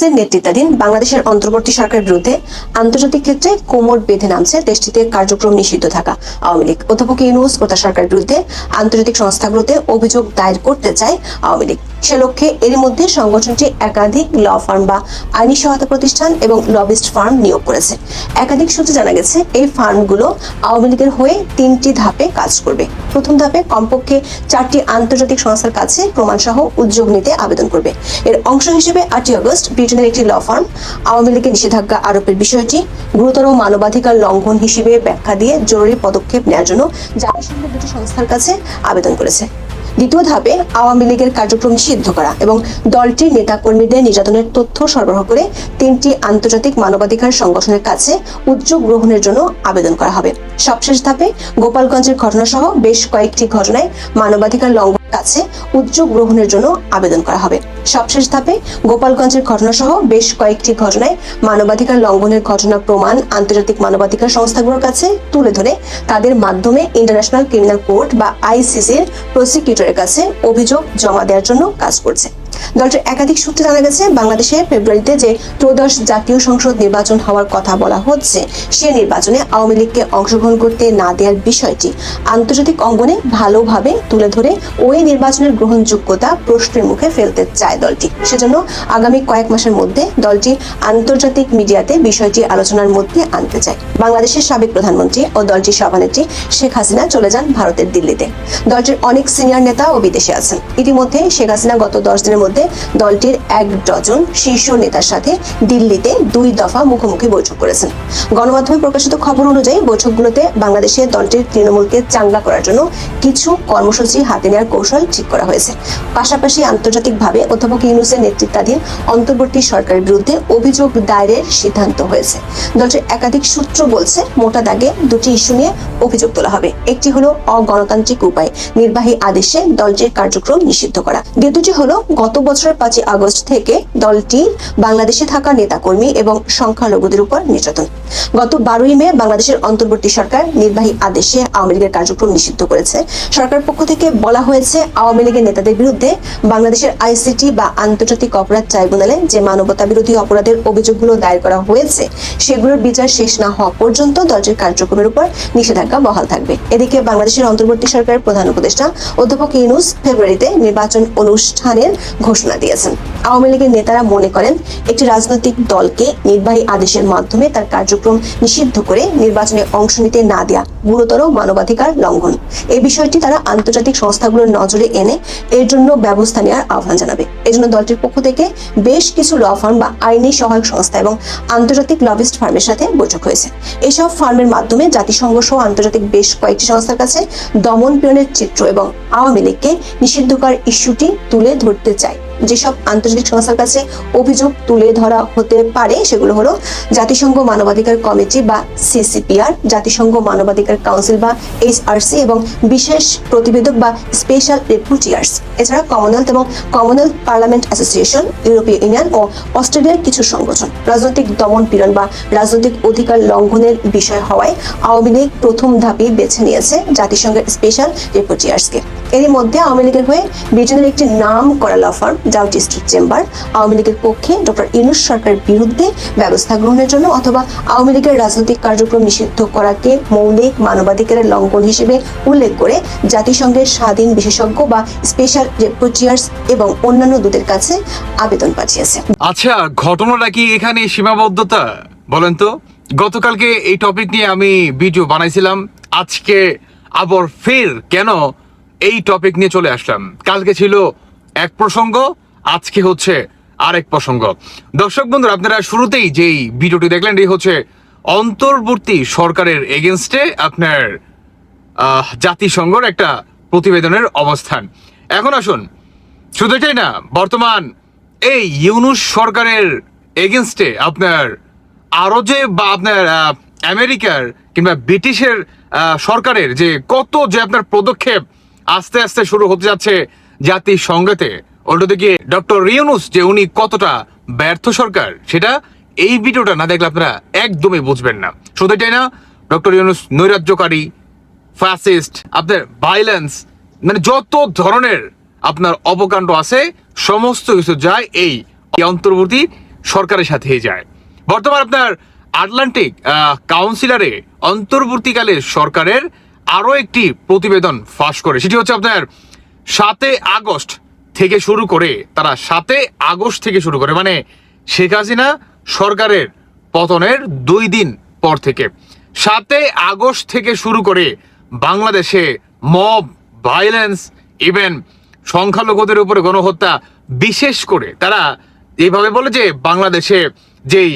ইউনুসের নেতৃত্বাধীন বাংলাদেশের অন্তর্বর্তী সরকারের বিরুদ্ধে আন্তর্জাতিক ক্ষেত্রে কোমর বেঁধে নামছে দেশটিতে কার্যক্রম নিষিদ্ধ থাকা আওয়ামী লীগ। অধ্যাপক ইউনুস ও তার সরকারের বিরুদ্ধে আন্তর্জাতিক সংস্থাগুলোতে অভিযোগ দায়ের করতে চায় আওয়ামী লীগ। সে লক্ষ্যে এর মধ্যে সংগঠনটি একাধিক ল ফার্ম বা আইনি সহায়তা প্রতিষ্ঠান এবং লবিস্ট ফার্ম নিয়োগ করেছে। একাধিক সূত্রে জানা গেছে, এই ফার্মগুলো আওয়ামী লীগের হয়ে তিনটি ধাপে কাজ করবে। প্রথম ধাপে কমপক্ষে চারটি আন্তর্জাতিক সংস্থার কাছে প্রমাণসহ উদ্যোগ নিতে আবেদন করবে। এর অংশ হিসেবে আটই আগস্ট ব্রিটেনের একটি ল ফার্ম আওয়ামী লীগের নিষেধাজ্ঞা আরোপের বিষয়টি গুরুতর মানবাধিকার লঙ্ঘন হিসেবে ব্যাখ্যা দিয়ে জরুরি পদক্ষেপ নেওয়ার জন্য জাতিসংঘের দুটি সংস্থার কাছে আবেদন করেছে। দ্বিতীয় ধাপে আওয়ামী লীগের কার্যক্রম সিদ্ধ করা এবং দলটির নেতাকর্মীদের নির্যাতনের তথ্য সরবরাহ করে তিনটি আন্তর্জাতিক মানবাধিকার সংগঠনের কাছে উদ্যোগ গ্রহণের জন্য আবেদন করা হবে। সবশেষ ধাপে গোপালগঞ্জের ঘটনাসহ বেশ কয়েকটি ঘটনায় মানবাধিকার লঙ্ঘন কাছে উদ্যোগ গ্রহণের জন্য আবেদন করা হবে। সবশেষ ধাপে গোপালগঞ্জের ঘটনাসহ বেশ কয়েকটি ঘটনায় মানবাধিকার লঙ্ঘনের ঘটনা প্রমাণ আন্তর্জাতিক মানবাধিকার সংস্থাগুলোর কাছে তুলে ধরে তাদের মাধ্যমে ইন্টারন্যাশনাল ক্রিমিনাল কোর্ট বা আইসিসির প্রসিকিউটরের কাছে অভিযোগ জমা দেওয়ার জন্য কাজ করছে। দলটির একাধিক সূত্রে জানা গেছে, বাংলাদেশে ফেব্রুয়ারিতে যে ত্রয়োদশ জাতীয় সংসদ নির্বাচন হওয়ার কথা বলা হচ্ছে, সে নির্বাচনে আওয়ামী লীগকে অংশগ্রহণ করতে না দেওয়ার বিষয়টি আন্তর্জাতিক অঙ্গনে ভালোভাবে তুলে ধরে ওই নির্বাচনের গ্রহণযোগ্যতা প্রশ্নের মুখে ফেলতে চায় দলটি। সেজন্য আগামী কয়েক মাসের মধ্যে দলটি আন্তর্জাতিক মিডিয়াতে বিষয়টি আলোচনার মধ্যে আনতে চায়। বাংলাদেশের সাবেক প্রধানমন্ত্রী ও দলটির সভানেত্রী শেখ হাসিনা চলে যান ভারতের দিল্লিতে। দলটির অনেক সিনিয়র নেতা ও বিদেশে আছেন। ইতিমধ্যে শেখ হাসিনা গত দশ দিনের মধ্যে দলটির এক ডজন শীর্ষ নেতার সাথে দিল্লিতে দুই দফা মুখোমুখি বৈঠক করেছেন। গণমাধ্যমে প্রকাশিত খবর অনুযায়ী বৈঠকগুলোতে বাংলাদেশে দলটির তৃণমূলকে চাঙ্গা করার জন্য কিছু কর্মসূচি হাতে নেওয়ার কৌশল ঠিক করা হয়েছে। পাশাপাশি আন্তর্জাতিকভাবে অধ্যাপক ইউনুসের নেতৃত্বাধীন অন্তর্বর্তী সরকারের বিরুদ্ধে অভিযোগ দায়েরের সিদ্ধান্ত হয়েছে। দলটির একাধিক সূত্র বলছে, মোটা দাগে দুটি ইস্যু নিয়ে অভিযোগ তোলা হবে। একটি হলো অগণতান্ত্রিক উপায়, নির্বাহী আদেশে দলটির কার্যক্রম নিষিদ্ধ করা। দ্বিতীয়টি হলো, গত বছরের পাঁচই আগস্ট থেকে দলটি বাংলাদেশে থাকা নেতাকর্মী এবং সংখ্যালঘুদের উপর নির্যাতন। গত বারোই মে বাংলাদেশের অন্তর্বর্তী সরকার নির্বাহী আদেশে আওয়ামী লীগের কার্যক্রম নিষিদ্ধ করেছে। সরকার পক্ষ থেকে বলা হয়েছে, আওয়ামী লীগের নেতাদের বিরুদ্ধে বাংলাদেশের আইসিটি বা আন্তর্জাতিক অপরাধ ট্রাইব্যুনালে যে মানবতা বিরোধী অপরাধের অভিযোগগুলো দায়ের করা হয়েছে, সেগুলোর বিচার শেষ না হওয়া পর্যন্ত দলটির কার্যক্রমের উপর নিষেধাজ্ঞা বহাল থাকবে। এদিকে বাংলাদেশের অন্তর্বর্তী সরকারের প্রধান উপদেষ্টা অধ্যাপক ইউনুস ফেব্রুয়ারিতে নির্বাচন অনুষ্ঠানের ঘোষণা দিয়েছেন। আওয়ামী লীগের নেতারা মনে করেন, একটি রাজনৈতিক দলকে নির্বাহী আদেশের মাধ্যমে তার কার্যক্রম নিষিদ্ধ করে নির্বাচনে অংশ নিতে না দেয়া গুরুতর মানবাধিকার লঙ্ঘন। এই বিষয়টি তারা আন্তর্জাতিক সংস্থাগুলোর নজরে এনে এর জন্য ব্যবস্থা নেওয়ার আহ্বান জানাবে। এজন্য দলটির পক্ষ থেকে বেশ কিছু ল ফার্ম বা আইনি সহায়ক সংস্থা এবং আন্তর্জাতিক লবিস্ট ফার্মের সাথে বৈঠক হয়েছে। এসব ফার্মের মাধ্যমে জাতিসংঘ সহ আন্তর্জাতিক বেশ কয়েকটি সংস্থার কাছে দমন পীড়নের চিত্র এবং আওয়ামী লীগকে নিষিদ্ধকার ইস্যুটি তুলে ধরতে চায়। যেসব আন্তর্জাতিক সংস্থার কাছে অভিযোগ তুলে ধরা হতে পারে, সেগুলো হলো জাতিসংঘ মানবাধিকার কমিটি বা সিসিপিআর, জাতিসংঘ মানবাধিকার কাউন্সিল বা এইচআরসি এবং বিশেষ প্রতিবেদক বা স্পেশাল রেপুটিয়ার্স এছাড়া কমনওয়েলথ এবং কমনওয়েলথ পার্লামেন্ট অ্যাসোসিয়েশন, ইউরোপীয় ইউনিয়ন ও অস্ট্রেলিয়ার কিছু সংগঠন। রাজনৈতিক দমন পীড়ন বা রাজনৈতিক অধিকার লঙ্ঘনের বিষয় হওয়ায় আওয়ামী লীগ প্রথম ধাপেই বেছে নিয়েছে জাতিসংঘের স্পেশাল রিপোর্টিয়ার্সকে এরই মধ্যে আওয়ামী লীগের হয়ে ব্রিটেনের একটি নাম করা law firm Doughty street chamber Awami লীগের পক্ষে ডক্টর ইনুস সরকারের বিরুদ্ধে ব্যবস্থা গ্রহণের জন্য অথবা আওয়ামী লীগের রাজনৈতিক কার্যক্রম নিষিদ্ধ করাকে মৌলিক মানবাধিকারের লঙ্ঘন হিসেবে উল্লেখ করে জাতিসংঘের স্বাধীন বিশেষজ্ঞ বা স্পেশাল রিপোর্টিয়ার্স এবং অন্যান্য দূতের কাছে আবেদন পাঠিয়েছে। আচ্ছা ঘটনাটা কি এখানে সীমাবদ্ধতা? বলেন তো। গতকালকে এই টপিক নিয়ে আমি ভিডিও বানাইছিলাম। আজকে আবার ফের কেন এই টপিক নিয়ে চলে আসলাম। কালকে ছিল এক প্রসঙ্গ, আজকে হচ্ছে আরেক প্রসঙ্গ। দর্শক বন্ধুরা, আপনারা শুরুতেই যেই ভিডিওটি দেখলেন, এই হচ্ছে অন্তর্বর্তী সরকারের এগেনস্টে আপনার জাতিসংঘর একটা প্রতিবেদনের অবস্থান। এখন আসুন, শুধু এটাই না, বর্তমান এই ইউনুস সরকারের এগেনস্টে আপনার আরও যে বা আপনার আমেরিকার কিংবা ব্রিটিশের সরকারের যে কত যে আপনার পদক্ষেপ আস্তে আস্তে শুরু হতে যাচ্ছে জাতির জাতিসংঘেতে। অন্যদিকে ডক্টর রিয়নুস যে উনি কতটা ব্যর্থ সরকার, সেটা এই ভিডিওটা না দেখলে আপনারা একদমই বুঝবেন না। শুধু এটাই না, ডক্টর ইউনুস নৈরাজ্যকারী ফ্যাসিস্ট আপনার ভাইলেন্স মানে যত ধরনের আপনার অবকাণ্ড আছে, সমস্ত কিছু যায় এই অন্তর্বর্তী সরকারের সাথে যায়। বর্তমান আপনার আটলান্টিক কাউন্সিলরে অন্তর্বর্তীকালে সরকারের আরও একটি প্রতিবেদন ফাঁস করে। সেটি হচ্ছে আপনার সাতে আগস্ট থেকে শুরু করে, তারা সাতে আগস্ট থেকে শুরু করে মানে শেখ হাসিনা সরকারের পতনের দুই দিন পর থেকে। সাতে আগস্ট থেকে শুরু করে বাংলাদেশে মব ভায়োলেন্স ইভেন সংখ্যালঘুদের উপরে গণহত্যা বিশেষ করে, তারা এইভাবে বলে যে বাংলাদেশে যেই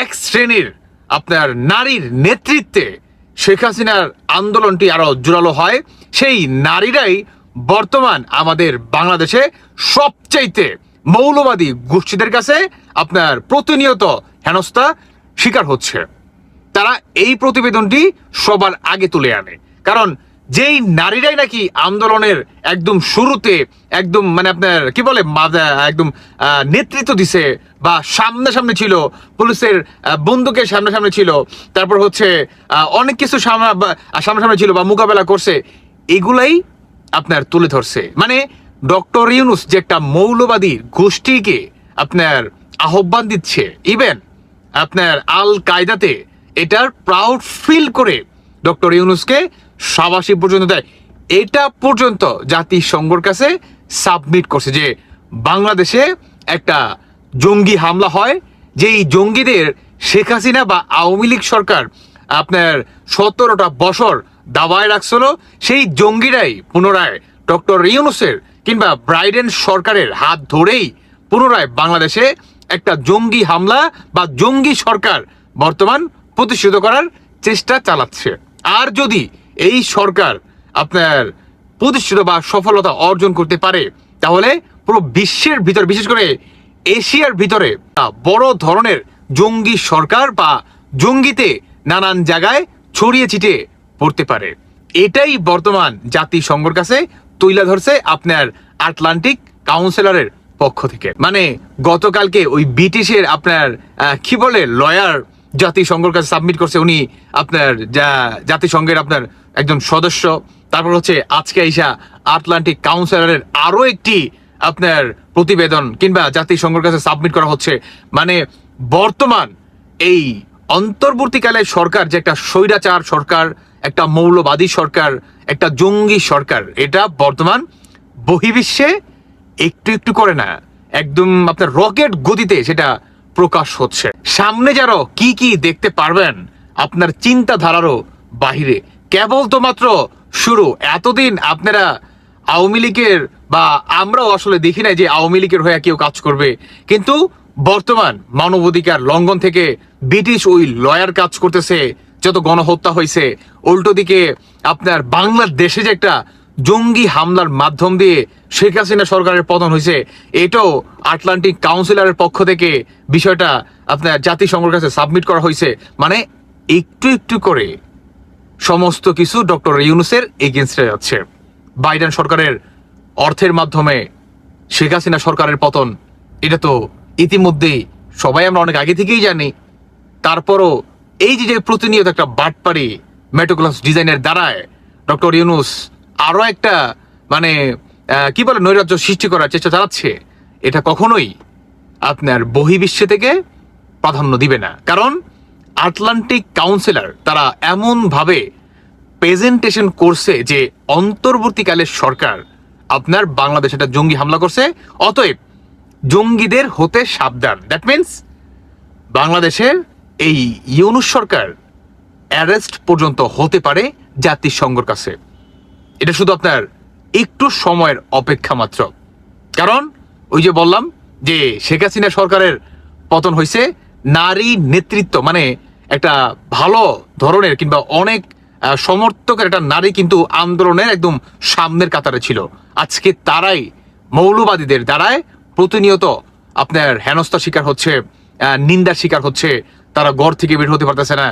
এক শ্রেণির আপনার নারীর নেতৃত্বে শেখ হাসিনার আন্দোলনটি আরও জোরালো হয়। সেই নারীরাই বর্তমান আমাদের বাংলাদেশে সবচাইতে মৌলবাদী গোষ্ঠীদের কাছে আপনার প্রতিনিয়ত হেনস্থা শিকার হচ্ছে। তারা এই প্রতিবেদনটি সবার আগে তুলে আনে। কারণ যেই নারীরাই নাকি আন্দোলনের একদম শুরুতে একদম মানে আপনার কি বলে একদম নেতৃত্ব দিছে বা সামনাসামনি ছিল, পুলিশের বন্দুকের সামনাসামনি ছিল, তারপর হচ্ছে অনেক কিছু সামনাসামনি ছিল বা মোকাবেলা করছে, এগুলাই আপনার তুলে ধরছে। মানে ডক্টর ইউনুস যে একটা মৌলবাদী গোষ্ঠীকে আপনার আহ্বান দিচ্ছে ইভেন আপনার আল কায়দাতে এটার প্রাউড ফিল করে ডক্টর ইউনুসকে সাবাসী পর্যন্ত দেয়। এটা পর্যন্ত জাতিসংঘর কাছে সাবমিট করছে যে বাংলাদেশে একটা জঙ্গি হামলা হয়, যেই জঙ্গিদের শেখ হাসিনা বা আওয়ামী লীগ সরকার আপনার সতেরোটা বছর দাবায় রাখছিল, সেই জঙ্গিরাই পুনরায় ডক্টর ইউনুসের কিংবা ব্রাইডেন সরকারের হাত ধরেই পুনরায় বাংলাদেশে একটা জঙ্গি হামলা বা জঙ্গি সরকার বর্তমান প্রতিষ্ঠিত করার চেষ্টা চালাচ্ছে। আর যদি এই সরকার আপনার প্রতিষ্ঠিত বা সফলতা অর্জন করতে পারে, তাহলে পুরো বিশ্বের ভিতর, বিশেষ করে এশিয়ার ভিতরে বড় ধরনের জঙ্গি সরকার বা জঙ্গিতে নানান জায়গায় ছড়িয়ে ছিটিয়ে পড়তে পারে। এটাই বর্তমান জাতিসংঘর কাছে তুইলা ধরছে আপনার আটলান্টিক কাউন্সিলরের পক্ষ থেকে। মানে গতকালকে ওই ব্রিটিশের আপনার কি বলে, লয়ার জাতিসংঘর কাছে সাবমিট করছে উনি আপনার, যা, জাতিসংঘের আপনার একজন সদস্য। তারপর হচ্ছে আজকে আইসা আটলান্টিক কাউন্সিলরের আরও একটি আপনার প্রতিবেদন কিংবা জাতিসংঘের কাছে সাবমিট করা হচ্ছে। মানে বর্তমান এই অন্তর্বর্তীকালে সরকার যে একটা স্বৈরাচার সরকার, একটা মৌলবাদী সরকার, একটা জঙ্গি সরকার, এটা বর্তমান বহির্বিশ্বে একটু একটু করে না, একদম আপনার রকেট গতিতে সেটা প্রকাশ হচ্ছে। সামনে যারও কি কি দেখতে পারবেন, আপনার চিন্তাধারারও বাহিরে। কেবল তো মাত্র শুরু। এতদিন আপনারা আওয়ামী লীগের বা আমরাও আসলে দেখি না যে আওয়ামী লীগের হয়ে কেউ কাজ করবে। কিন্তু বর্তমান মানবাধিকার লঙ্ঘন থেকে ব্রিটিশ ওই লয়ার কাজ করতেছে, যত গণহত্যা হয়েছে, উল্টো দিকে আপনার বাংলাদেশে যে একটা জঙ্গি হামলার মাধ্যম দিয়ে শেখ হাসিনা সরকারের পতন হয়েছে, এটাও আটলান্টিক কাউন্সিলরের পক্ষ থেকে বিষয়টা আপনার জাতিসংঘের কাছে সাবমিট করা হয়েছে। মানে একটু একটু করে সমস্ত কিছু ডক্টর ইউনুসের এগেনস্টে যাচ্ছে বাইডেন সরকারের অর্থের মাধ্যমে শেখ হাসিনা সরকারের পতন, এটা তো ইতিমধ্যেই সবাই আমরা অনেক আগে থেকেই জানি। তারপরও এই যে প্রতিনিয়ত একটা বাটপাড়ি মেটোক্লাস ডিজাইনের দ্বারায় ডক্টর ইউনুস আরও একটা মানে কি বলে, নৈরাজ্য সৃষ্টি করার চেষ্টা চালাচ্ছে, এটা কখনোই আপনার বহির্বিশ্বে থেকে প্রাধান্য দিবে না। কারণ আটলান্টিক কাউন্সিলর তারা এমনভাবে প্রেজেন্টেশন করছে যে অন্তর্বর্তীকালের সরকার আপনার বাংলাদেশে একটা জঙ্গি হামলা করছে। অতএব জঙ্গিদের হতে সাবধান। দ্যাট মিন্স বাংলাদেশের এই ইউনুস সরকার অ্যারেস্ট পর্যন্ত হতে পারে জাতিসংঘর কাছে। এটা শুধু আপনার একটু সময়ের অপেক্ষা মাত্র। কারণ ওই যে বললাম যে শেখ হাসিনা সরকারের পতন হয়েছে নারী নেতৃত্ব মানে একটা ভালো ধরনের কিংবা অনেক সমর্থকের একটা নারী কিন্তু আন্দোলনের একদম সামনের কাতারে ছিল। আজকে তারাই মৌলবাদীদের দ্বারায় প্রতিনিয়ত আপনার হেনস্থার শিকার হচ্ছে নিন্দার শিকার হচ্ছে। তারা ঘর থেকে বের হতে পারতেছে না,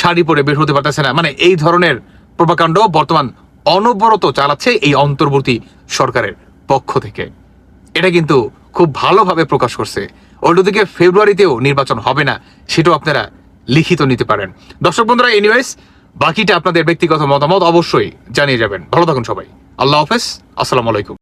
শাড়ি পরে বের হতে পারতেছে না। মানে এই ধরনের প্রভাকাণ্ড বর্তমান অনবরত চালাচ্ছে এই অন্তর্বর্তী সরকারের পক্ষ থেকে। এটা কিন্তু খুব ভালোভাবে প্রকাশ করছে। অন্যদিকে ফেব্রুয়ারিতেও নির্বাচন হবে না, সেটাও আপনারা লিখিত নিতে পারেন। দর্শক বন্ধুরা এনিওয়েজ বাকিটা আপনাদের ব্যক্তিগত মতামত অবশ্যই জানিয়ে যাবেন। ভালো থাকুন সবাই। আল্লাহ হাফেজ, আসসালামু আলাইকুম।